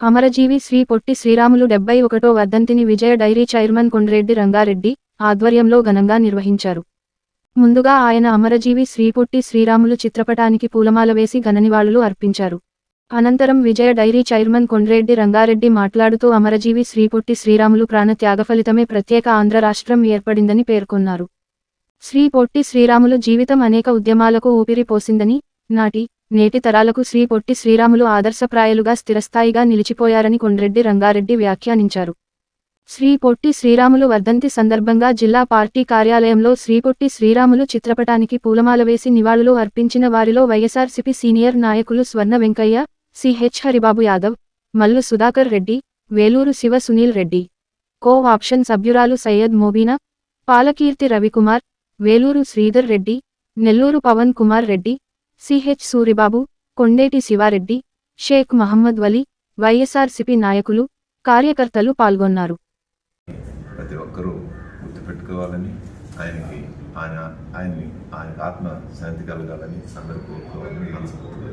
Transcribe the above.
అమరజీవి శ్రీ పొట్టి శ్రీరాములు డెబ్బై ఒకటో వర్ధంతిని విజయ డైరీ చైర్మన్ కొండ్రెడ్డి రంగారెడ్డి ఆధ్వర్యంలో ఘనంగా నిర్వహించారు. ముందుగా ఆయన అమరజీవి శ్రీ పొట్టి శ్రీరాములు చిత్రపటానికి పూలమాల వేసి ఘననివాళులు అర్పించారు. అనంతరం విజయ డైరీ చైర్మన్ కొండ్రెడ్డి రంగారెడ్డి మాట్లాడుతూ అమరజీవి శ్రీ పొట్టి శ్రీరాములు ప్రాణ త్యాగ ఫలితమే ప్రత్యేక ఆంధ్ర రాష్ట్రం ఏర్పడిందని పేర్కొన్నారు. శ్రీ పొట్టి శ్రీరాములు జీవితం అనేక ఉద్యమాలకు ఊపిరి పోసిందని నాటి నేటి తరాలకు శ్రీ పొట్టి శ్రీరాములు ఆదర్శప్రాయాలుగా స్థిరస్థాయిగా నిలిచిపోయారని కొండ్రెడ్డి రంగారెడ్డి వ్యాఖ్యానించారు. శ్రీ పొట్టి శ్రీరాములు వర్ధంతి సందర్భంగా జిల్లా పార్టీ కార్యాలయంలో శ్రీ పొట్టి శ్రీరాములు చిత్రపటానికి పూలమాల వేసి నివాళులు అర్పించిన వారిలో వైఎస్ఆర్సిపి సీనియర్ నాయకులు Swarna Venkaiah CH Haribabu Yadav Mallu Sudhakar Reddy Veluru Siva Sunil Reddy. Co option సభ్యురాలు సయ్యద్ మోబీనా పాలకీర్తి రవికుమార్ వేలూరు శ్రీధర్ రెడ్డి నెల్లూరు పవన్ కుమార్ రెడ్డి సిహెచ్ సూరిబాబు కొండేటి శివారెడ్డి షేక్ మహమ్మద్ వలీ వైఎస్ఆర్సిపి నాయకులు కార్యకర్తలు పాల్గొన్నారు. ప్రతి ఒక్కరూ గుర్తుపెట్టుకోవాలని ఆయనకి ఆయన ఆయన్ని ఆయనకి ఆత్మ శాంతి కలగాలని అందరూ కోరుకోవాలని మనస్ఫూర్తిగా